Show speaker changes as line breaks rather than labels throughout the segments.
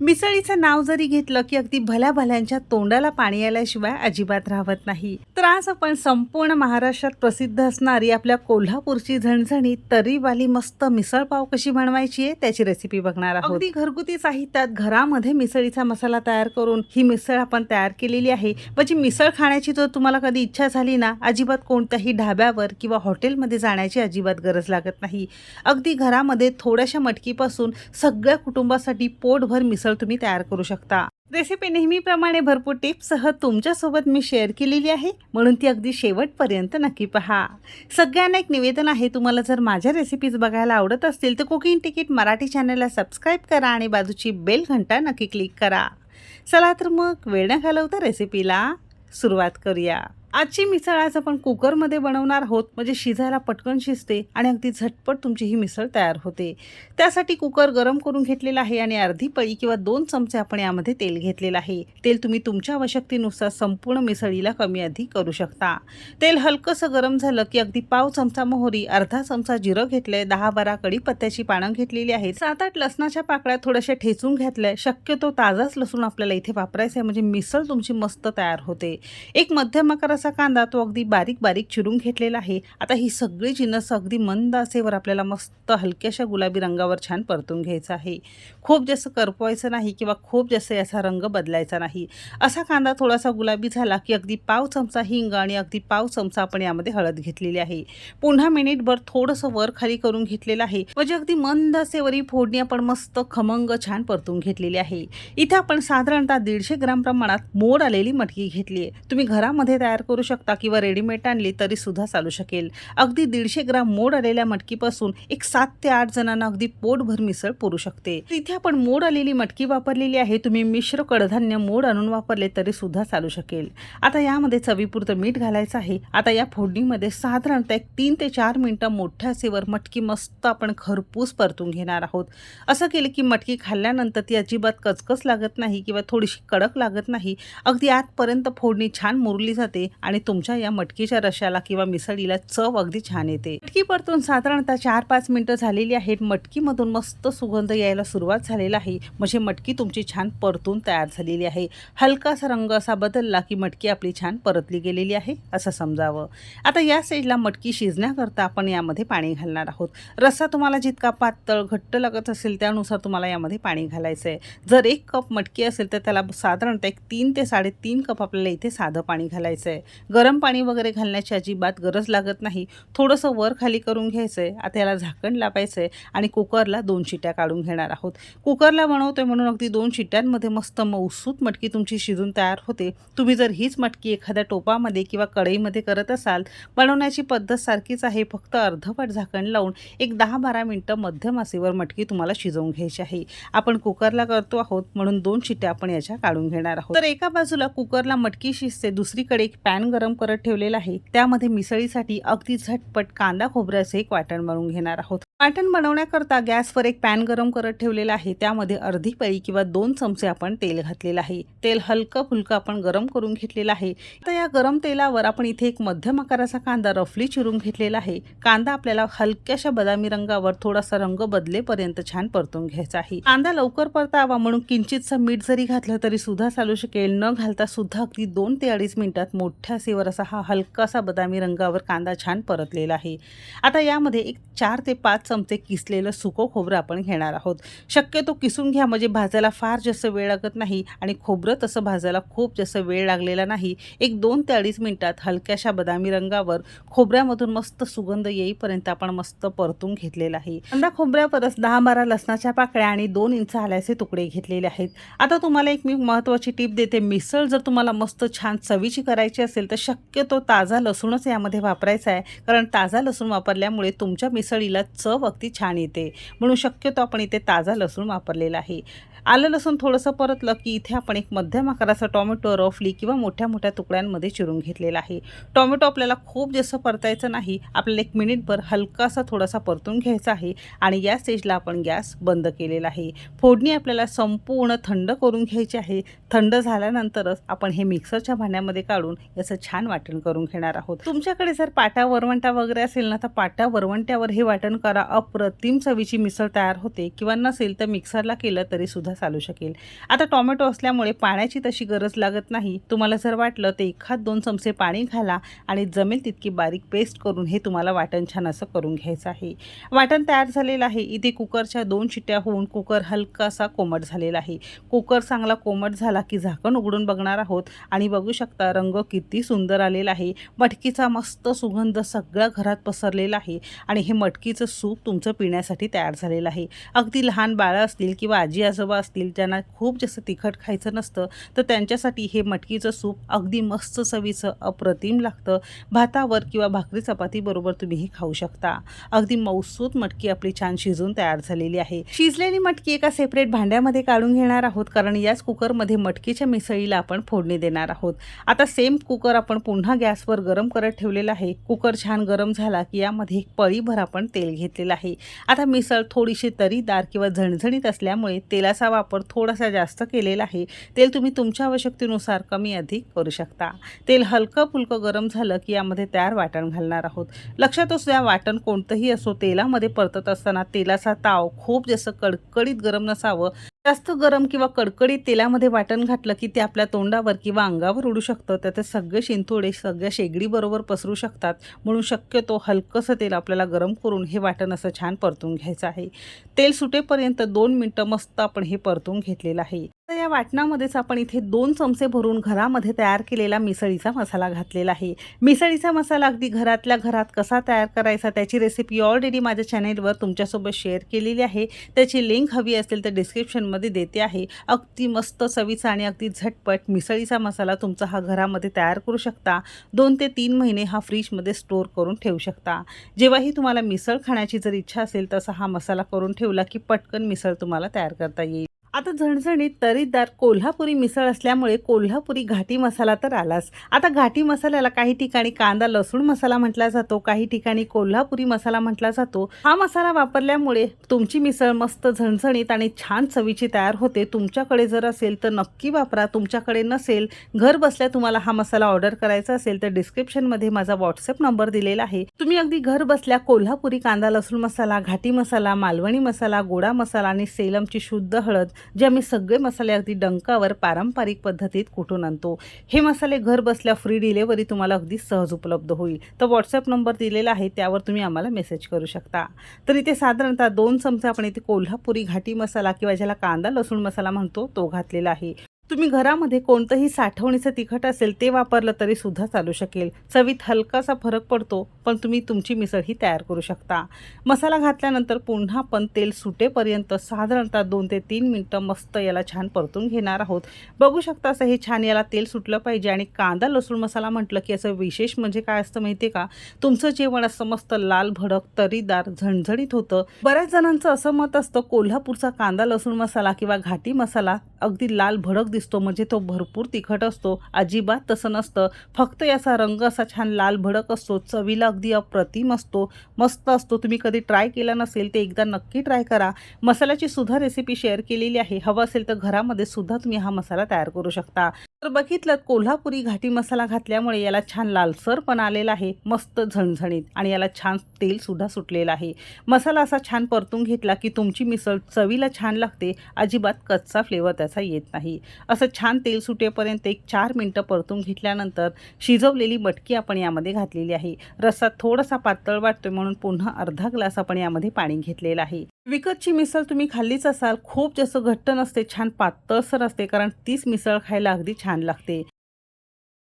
मिसळीचं नाव जरी घेतलं की अगदी भल्या भल्यांच्या तोंडाला पाणी आल्याशिवाय अजिबात राहत नाही. तर आज आपण संपूर्ण महाराष्ट्रात प्रसिद्ध असणारी आपल्या कोल्हापूरची झणझणी तरीवाली मस्त मिसळ पाव कशी बनवायची आहे त्याची रेसिपी बघणार आहोत. अगदी घरगुती साहित्यात घरामध्ये मिसळीचा मसाला तयार करून ही मिसळ आपण तयार केलेली आहे. म्हणजे मिसळ खाण्याची जर तुम्हाला कधी इच्छा झाली ना अजिबात कोणत्याही ढाब्यावर किंवा हॉटेलमध्ये जाण्याची अजिबात गरज लागत नाही. अगदी घरामध्ये थोड्याशा मटकीपासून सगळ्या कुटुंबासाठी पोटभर मिसळ तुम्ही तयार करू शकता. रेसिपी नेहमीप्रमाणे भरपूर टिप्ससह तुमच्यासोबत मी शेअर केलेली आहे. म्हणून ती अगदी शेवटपर्यंत नक्की पहा. सगळ्यांना एक निवेदन आहे तुम्हाला जर माझ्या रेसिपीज बघायला आवडत असतील तर कुकिंग तिकीट मराठी चॅनलला सबस्क्राईब करा आणि बाजूची बेल घंटा नक्की क्लिक करा. चला तर मग वेळ न घालवता रेसिपीला सुरुवात करूया. आजची मिसळ आज आपण कुकरमध्ये बनवणार आहोत. म्हणजे शिजायला पटकन शिजते आणि अगदी झटपट तुमची ही मिसळ तयार होते. त्यासाठी कुकर गरम करून घेतलेला आहे आणि अर्धी पळी किंवा दोन चमचे आपण यामध्ये तेल घेतलेलं आहे. तेल तुम्ही तुमच्या आवश्यकतेनुसार संपूर्ण मिसळीला कमी अधिक करू शकता. तेल हलकंसं गरम झालं की अगदी पाव चमचा मोहरी अर्धा चमचा जिरं घेतलंय दहा बारा कडी पत्त्याची पानं घेतलेली आहेत. सात आठ लसणाच्या पाकळ्या थोड्याशा ठेचून घेतल्या. शक्यतो ताजाच लसूण आपल्याला इथे वापरायचा आहे म्हणजे मिसळ तुमची मस्त तयार होते. एक मध्यम छोटासा कांदा तो अगदी बारीक बारीक चिरून घेतलेला आहे. आता ही सगळी जिनस अगदी मंद आसेवर आपल्याला मस्त हलक्याशा गुलाबी रंगावर छान परतून घ्यायचा आहे. खूप जास्त करपवायचं नाही किंवा खूप जास्त याचा रंग बदलायचा नाही. असा कांदा थोडासा गुलाबी झाला की अगदी पाव चमचा हिंग आणि अगदी पाव चमचा आपण यामध्ये हळद घेतलेली आहे. पुन्हा मिनिटभर थोडंसं वर खाली करून घेतलेलं आहे. म्हणजे अगदी मंद असेवरी फोडणी आपण मस्त खमंग छान परतून घेतलेली आहे. इथे आपण साधारणतः दीडशे ग्राम प्रमाणात मोड आलेली मटकी घेतली आहे. तुम्ही घरामध्ये तयार करू शकता किंवा रेडीमेड आणली तरी सुद्धा चालू शकेल. अगदी दीडशे ग्राम मोड आलेल्या मटकीपासून एक सात ते आठ जणांना अगदी पोटभर मिसळ पुरू शकते. तिथे आपण मोड आलेली मटकी वापरलेली आहे. तुम्ही मिश्र कडधान्य मोड आणून वापरले तरी सुद्धा चालू शकेल. आता यामध्ये चवीपुरतं मीठ घालायचं आहे. आता या फोडणीमध्ये साधारणतः एक तीन ते चार मिनटं मोठ्या सेवर मटकी मस्त आपण खरपूस परतून घेणार आहोत. असं केलं की मटकी खाल्ल्यानंतर ती अजिबात कचकच लागत नाही किंवा थोडीशी कडक लागत नाही. अगदी आतपर्यंत फोडणी छान मुरली जाते. आणि तुमच्या या मटकीच्या रशाला किंवा मिसळीला चव अगदी छान येते. मटकी परतून साधारणतः चार पाच मिनिटं झालेली आहेत. मटकीमधून मस्त सुगंध यायला सुरुवात झालेला आहे. म्हणजे मटकी तुमची छान परतून तयार झालेली आहे. हलकासा रंग असा बदलला की मटकी आपली छान परतली गेलेली आहे असं समजावं. आता या स्टेजला मटकी शिजण्याकरता आपण यामध्ये पाणी घालणार आहोत. रस्सा तुम्हाला जितका पातळ घट्ट लागत असेल त्यानुसार तुम्हाला यामध्ये पाणी घालायचं आहे जर एक कप मटकी असेल तर त्याला साधारणतः एक तीन ते साडेतीन कप आपल्याला इथे साधं पाणी घालायचं आहे गरम पाणी वगैरे घालण्याची अजिबात गरज लागत नाही. थोडंसं वर खाली करून घ्यायचं आहे आता याला झाकण लावायचं आहे आणि कुकरला दोन शिट्या काढून घेणार आहोत. कुकरला बनवतोय म्हणून अगदी दोन शिट्ट्यांमध्ये मस्त मऊसूत मटकी तुमची शिजून तयार होते. तुम्ही जर हीच मटकी एखाद्या टोपामध्ये किंवा कढईमध्ये करत असाल बनवण्याची पद्धत सारखीच आहे. फक्त अर्धवट झाकण लावून एक दहा बारा मिनटं मध्यम आसेवर मटकी तुम्हाला शिजवून घ्यायची आहे. आपण कुकरला करतो आहोत म्हणून दोन शिट्ट्या आपण याच्या काढून घेणार आहोत. तर एका बाजूला कुकरला मटकी शिजते दुसरीकडे एक पॅन गरम करत ठेवलेला आहे. त्यामध्ये मिसळीसाठी अगदी झटपट कांदा खोबऱ्याचं एक वाटण बनवून घेणार आहोत. पाटण बनवण्याकरता गॅसवर एक पॅन गरम करत ठेवलेला आहे. त्यामध्ये अर्धी पळी किंवा दोन चमचे आपण तेल घातलेलं आहे. तेल हलकं फुलकं आपण गरम करून घेतलेलं आहे. तर या गरम तेलावर आपण इथे एक मध्यम आकाराचा कांदा रफली चिरून घेतलेला आहे. कांदा आपल्याला हलक्याशा बदामी रंगावर थोडासा रंग बदलेपर्यंत छान परतून घ्यायचा आहे. कांदा लवकर परतावा म्हणून किंचितचं मीठ जरी घातलं तरी सुद्धा चालू शकेल. न घालता सुद्धा अगदी दोन ते अडीच मिनिटात मोठ्या सेवर असा हा हलकासा बदामी रंगावर कांदा छान परतलेला आहे. आता यामध्ये एक चार ते पाच चमचे किसलेलं सुकं खोबरं आपण घेणार आहोत. शक्यतो किसून घ्या म्हणजे भाजायला फार जास्त वेळ लागत नाही आणि खोबरं तसं भाजायला खूप जास्त वेळ लागलेला नाही. एक दोन ते अडीच मिनटात हलक्याशा बदामी रंगावर खोबऱ्यामधून मस्त सुगंध येईपर्यंत आपण मस्त परतून घेतलेला आहे. अंदा खोबऱ्यावरच दहा बारा लसणाच्या पाकळ्या आणि दोन इंच आल्याचे तुकडे घेतलेले आहेत. आता तुम्हाला एक मी महत्त्वाची टीप देते. मिसळ जर तुम्हाला मस्त छान चवीची करायची असेल तर शक्यतो ताजा लसूणच यामध्ये वापरायचा आहे. कारण ताजा लसूण वापरल्यामुळे तुमच्या मिसळीला चव अगदी छान येते. म्हणून शक्यतो आपण इथे ताजा लसूण वापरलेला आहे. आलं लसूण थोडंसं परतलं की इथे आपण एक मध्यम आकाराचा टॉमॅटो रफली किंवा मोठ्या मोठ्या तुकड्यांमध्ये चिरून घेतलेला आहे. टॉमॅटो आपल्याला खूप जास्त परतायचं नाही. आपल्याला एक मिनिटभर हलकासा थोडासा परतून घ्यायचा आहे आणि या स्टेजला आपण गॅस बंद केलेला आहे. फोडणी आपल्याला संपूर्ण थंड करून घ्यायची आहे. थंड झाल्यानंतरच आपण हे मिक्सरच्या भांड्यामध्ये काढून याचं छान वाटण करून घेणार आहोत. तुमच्याकडे जर पाट्या वरवंटा वगैरे असेल ना तर पाट्या वरवंट्यावर हे वाटण करा. अप्रतिम चवीची मिसळ तयार होते. किंवा नसेल तर मिक्सरला केलं तरी सुद्धा सुद्धा चालू शकेल. आता टोमॅटो असल्यामुळे पाण्याची तशी गरज लागत नाही. तुम्हाला जर वाटलं तर एखाद दोन चमचे पाणी घाला आणि जमेल तितकी बारीक पेस्ट करून हे तुम्हाला वाटण छान असं करून घ्यायचं आहे. वाटण तयार झालेलं आहे. इथे कुकरच्या दोन शिट्ट्या होऊन कुकर हलकासा कोमट झालेला आहे. कुकर चांगला कोमट झाला की झाकण उघडून बघणार आहोत. आणि बघू शकता रंग किती सुंदर आलेला आहे. मटकीचा मस्त सुगंध सगळ्या घरात पसरलेला आहे. आणि हे मटकीचं सूप तुमचं पिण्यासाठी तयार झालेलं आहे. अगदी लहान बाळं असतील किंवा आजी आजोबा असतील ज्यांना खूप जास्त तिखट खायचं नसतं तर त्यांच्यासाठी हे मटकीचं सूप अगदी मस्त चवीचं अप्रतिम लागतं. भातावर किंवा भाकरी चपातीबरोबर तुम्ही हे खाऊ शकता. अगदी मौसूद मटकी आपली छान शिजून तयार झालेली आहे. शिजलेली मटकी एका सेपरेट भांड्यामध्ये काढून घेणार आहोत कारण याच कुकरमध्ये मटकीच्या मिसळीला आपण फोडणी देणार आहोत. आता सेम कुकर आपण पुन्हा गॅसवर गरम करत ठेवलेला आहे. कुकर छान गरम झाला की यामध्ये एक पळीभर आपण तेल घेतलेलं आहे. आता मिसळ थोडीशी तरीदार किंवा झणझणीत असल्यामुळे तेलाचा वापर थोडासा जास्त केलेला आहे. तेल तुम्ही तुमच्या आवश्यकतेनुसार कमी अधिक करू शकता. तेल हलकं फुलकं गरम झालं की यामध्ये तयार वाटण घालणार आहोत. लक्षात असू द्या वाटण कोणतंही असो तेलामध्ये परतत असताना तेलाचा ताव खूप जास्त कडकडीत गरम नसावं. जास्त गरम किंवा कडकडीत तेलामध्ये वाटण घातलं की ते आपल्या तोंडावर किंवा अंगावर उडू शकतं. त्याचे सगळे शिंतोडे सगळ्या शेगडीबरोबर पसरू शकतात. म्हणून शक्यतो हलकंसं तेल आपल्याला गरम करून हे वाटण असं छान परतून घ्यायचं आहे. तेल सुटेपर्यंत दोन मिनटं मस्त आपण हे परतून घेतलेलं आहे. तर या वाटणामध्येच आपण इथे दोन चमचे भरून घरामध्ये तयार केलेला मिसळीचा मसाला घातलेला आहे. मिसळीचा मसाला अगदी घरातल्या घरात कसा तयार करायचा त्याची रेसिपी ऑलरेडी माझ्या चॅनेलवर तुमच्यासोबत शेअर केलेली आहे. त्याची लिंक हवी असेल तर डिस्क्रिप्शनमध्ये देते आहे. अगदी मस्त चवीचा आणि अगदी झटपट मिसळीचा मसाला तुमचा हा घरामध्ये तयार करू शकता. दोन ते तीन महिने हा फ्रीजमध्ये स्टोअर करून ठेवू शकता. जेव्हाही तुम्हाला मिसळ खाण्याची जर इच्छा असेल तसा हा मसाला करून ठेवला की पटकन मिसळ तुम्हाला तयार करता येईल. आता झणझणीत तरीदार कोल्हापुरी मिसळ असल्यामुळे कोल्हापुरी घाटी मसाला तर आलाच. आता घाटी मसाल्याला काही ठिकाणी कांदा लसूण मसाला म्हटला जातो काही ठिकाणी कोल्हापुरी मसाला म्हटला जातो. हा मसाला वापरल्यामुळे तुमची मिसळ मस्त झणझणीत आणि छान चवीची तयार होते. तुमच्याकडे जर असेल तर नक्की वापरा. तुमच्याकडे नसेल घर बसल्या तुम्हाला हा मसाला ऑर्डर करायचा असेल तर डिस्क्रिप्शनमध्ये माझा व्हॉट्सअप नंबर दिलेला आहे. तुम्ही अगदी घर बसल्या कोल्हापुरी कांदा लसूण मसाला घाटी मसाला मालवणी मसाला गोडा मसाला आणि सेलमची शुद्ध हळद जे आम्ही सगळे मसाले अगदी डंकावर पारंपरिक पद्धतीत कुठून आणतो. हे मसाले घर बसल्या फ्री डिलेवरी तुम्हाला अगदी सहज उपलब्ध होईल. तर व्हॉट्सअप नंबर दिलेला आहे त्यावर तुम्ही आम्हाला मेसेज करू शकता. तर इथे साधारणतः दोन चमचे आपण इथे कोल्हापुरी घाटी मसाला किंवा ज्याला कांदा लसूण मसाला म्हणतो तो घातलेला आहे. तुम्ही घरामध्ये कोणतंही साठवणीचं तिखट असेल ते वापरलं तरी सुद्धा चालू शकेल. चवीत हलकासा फरक पडतो पण तुम्ही तुमची मिसळ ही तयार करू शकता. मसाला घातल्यानंतर पुन्हा पण तेल सुटेपर्यंत साधारणतः दोन ते तीन मिनटं मस्त याला छान परतून घेणार आहोत. बघू शकता असं हे छान याला तेल सुटलं पाहिजे आणि कांदा लसूण मसाला म्हटलं की असं विशेष म्हणजे काय असतं माहिती का? तुमचं जेवण असं मस्त लाल भडक तरीदार झणझणीत होतं. बऱ्याच जणांचं असं मत असतं कोल्हापूरचा कांदा लसूण मसाला किंवा घाटी मसाला अगदी लाल भडक दिसतो म्हणजे तो भरपूर तिखट असतो अजिबात तसं नसतं. फक्त याचा रंग असा छान लाल भडक असतो चवीला अगदी अप्रतिम असतो मस्त असतो. तुम्ही कधी ट्राय केला नसेल ते एकदा नक्की ट्राय करा. मसाल्याची सुद्धा रेसिपी शेअर केलेली आहे. हवं असेल तर घरामध्ये सुद्धा तुम्ही हा मसाला तयार करू शकता. तर बघितलं कोल्हापुरी घाटी मसाला घातल्यामुळे याला छान लालसर पण आलेला आहे मस्त झणझणीत आणि याला छान तेल सुद्धा सुटलेलं आहे. मसाला असा छान परतून घेतला की तुमची मिसळ चवीला छान लागते अजिबात कच्चा फ्लेवर त्याचा येत नाही. असं छान तेल सुटेपर्यंत एक चार मिनटं परतून घेतल्यानंतर शिजवलेली मटकी आपण यामध्ये घातलेली आहे. रस्सा थोडासा पातळ वाटतोय म्हणून पुन्हा अर्धा ग्लास आपण यामध्ये पाणी घेतलेलं आहे. विकतची मिसळ तुम्ही खाल्लीच असाल खूप जास्त घट्ट नसते छान पातळसर असते कारण तीच मिसळ खायला अगदी छान छान लागते.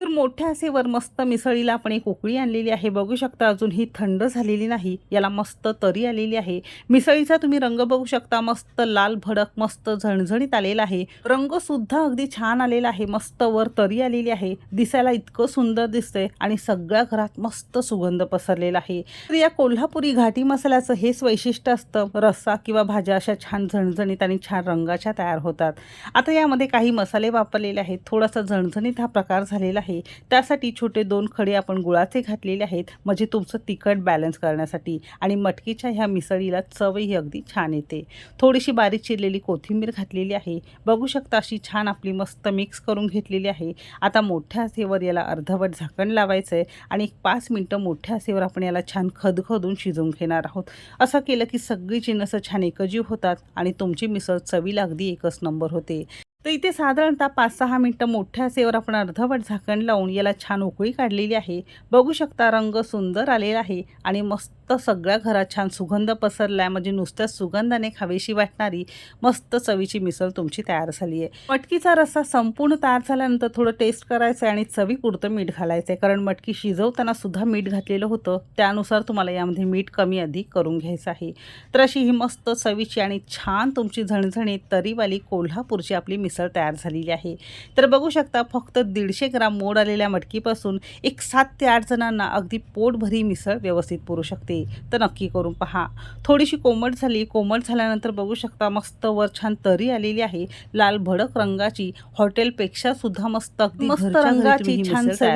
तर मोठ्या असेवर मस्त मिसळीला आपण एक उकळी आणलेली आहे. बघू शकता अजून ही थंड झालेली नाही. याला मस्त तरी आलेली आहे. मिसळीचा तुम्ही रंग बघू शकता. मस्त लाल भडक मस्त झणझणीत आलेला आहे. रंग सुद्धा अगदी छान आलेला आहे. मस्त वर तरी आलेली आहे. दिसायला इतकं सुंदर दिसतंय आणि सगळ्या घरात मस्त सुगंध पसरलेला आहे. तर या कोल्हापुरी घाटी मसाल्याचं हेच वैशिष्ट्य असतं. रस्सा किंवा भाज्या अशा छान झणझणीत आणि छान रंगाच्या तयार होतात. आता यामध्ये काही मसाले वापरलेले आहेत. थोडासा झणझणीत हा प्रकार झालेला आहे. त्यासाठी छोटे दोन खडे आपण गुळाचे घातलेले आहेत म्हणजे तुमचं तिखट बॅलन्स करण्यासाठी. आणि मटकीच्या ह्या मिसळीला चवही अगदी छान येते. थोडीशी बारीक चिरलेली कोथिंबीर घातलेली आहे. बघू शकता अशी छान आपली मस्त मिक्स करून घेतलेली आहे. आता मोठ्या आसेवर याला अर्धवट झाकण लावायचं आहे आणि एक पाच मिनटं मोठ्या आसेवर आपण याला छान खदखदून शिजवून घेणार आहोत. असं केलं की सगळी जिन्नसं छान एकजीव होतात आणि तुमची मिसळ चवीला अगदी एकच नंबर होते. तर इथे साधारणतः पाच सहा मिनटं मोठ्या सेवर आपण अर्धवट झाकण लावून याला छान उकळी काढलेली आहे. बघू शकता रंग सुंदर आलेला आहे आणि मस्त सगळ्या घरात छान सुगंध पसरला आहे म्हणजे नुसत्याच सुगंधाने खावेशी वाटणारी मस्त चवीची मिसळ तुमची तयार झाली आहे. मटकीचा रस्सा संपूर्ण तयार झाल्यानंतर थोडं टेस्ट करायचं आहे आणि चवीपुरतं मीठ घालायचं आहे कारण मटकी शिजवताना सुद्धा मीठ घातलेलं होतं. त्यानुसार तुम्हाला यामध्ये मीठ कमी अधिक करून घ्यायचं आहे. तर अशी ही मस्त चवीची आणि छान तुमची झणझणीत तरीवाली कोल्हापूरची आपली मिसळ तयार झालेली आहे. तर बघू शकता फक्त दीडशे ग्राम मोड आलेल्या मटकीपासून एक सात ते आठ जणांना अगदी पोटभरी मिसळ व्यवस्थित पुरू शकते. तर नक्की करून पहा. थोडीशी कोमट झाली कोमट झाल्यानंतर बघू शकता मस्त वर छान तरी आलेली आहे. लाल भडक रंगाची हॉटेलपेक्षा सुद्धा मस्त अगदी मस्त
रंगाची, छान
मिसळ.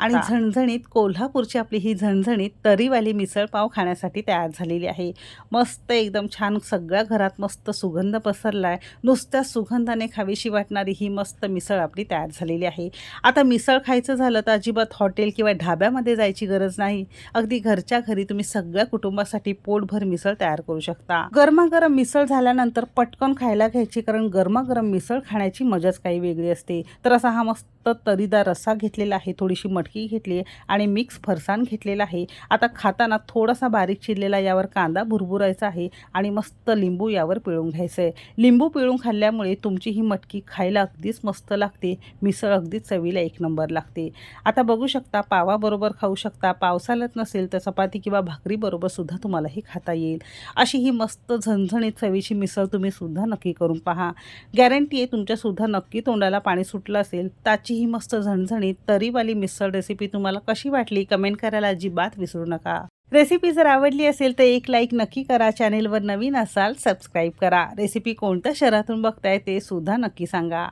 आणि
झणझणीत कोल्हापूरची आपली ही झणझणीत तरीवाली मिसळ पाव खाण्यासाठी तयार झालेली आहे. मस्त एकदम छान सगळ्या घरात मस्त सुगंध पसरला आहे नुसत्या सुगंधाने खावीशी वाटणारी ही मस्त मिसळ आपली तयार झालेली आहे. आता मिसळ खायचं झालं तर अजिबात हॉटेल किंवा ढाब्यामध्ये जायची गरज नाही. अगदी घरच्या घरी तुम्ही सगळ्या कुटुंबासाठी पोटभर मिसळ तयार करू शकता. गरमागरम मिसळ झाल्यानंतर पटकन खायला घ्यायची कारण गरमागरम मिसळ खाण्याची मजाच काही वेगळी असते. तर असा हा मस्त तरीदार रस्सा घेतलेला आहे थोडीशी मटकी घेतली आहे आणि मिक्स फरसाण घेतलेला आहे. आता खाताना थोडासा बारीक चिरलेला यावर कांदा भुरभुरायचा आहे आणि मस्त लिंबू यावर पिळून घ्यायचं आहे. लिंबू पिळून खाल्ल्यामुळे तुमची ही मटकी खायला अगदीच मस्त लागते मिसळ अगदीच चवीला एक नंबर लागते. आता बघू शकता पावाबरोबर खाऊ शकता पाव नसेल तर चपाती किंवा भाकरीबरोबर सुद्धा तुम्हाला ही खाता येईल. अशी ही मस्त झणझणीत चवीची मिसळ तुम्ही सुद्धा नक्की करून पहा. गॅरंटी आहे तुमच्यासुद्धा नक्की तोंडाला पाणी सुटलं असेल त्याची ही मस्त झणझणीत तरीवाली मिसळ रेसिपी तुम्हाला कशी वाटली? कमेंट करायला अजिबात विसरू नका. रेसिपी जर आवडली असेल तर एक लाईक नक्की करा. चॅनेलवर नवीन असाल सबस्क्राईब करा. रेसिपी कोणत्या शहरातून बघताय ते सुद्धा नक्की सांगा.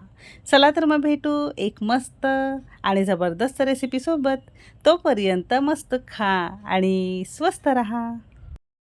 चला तर मग भेटू एक मस्त आणि जबरदस्त रेसिपीसोबत तोपर्यंत मस्त खा आणि स्वस्त रहा.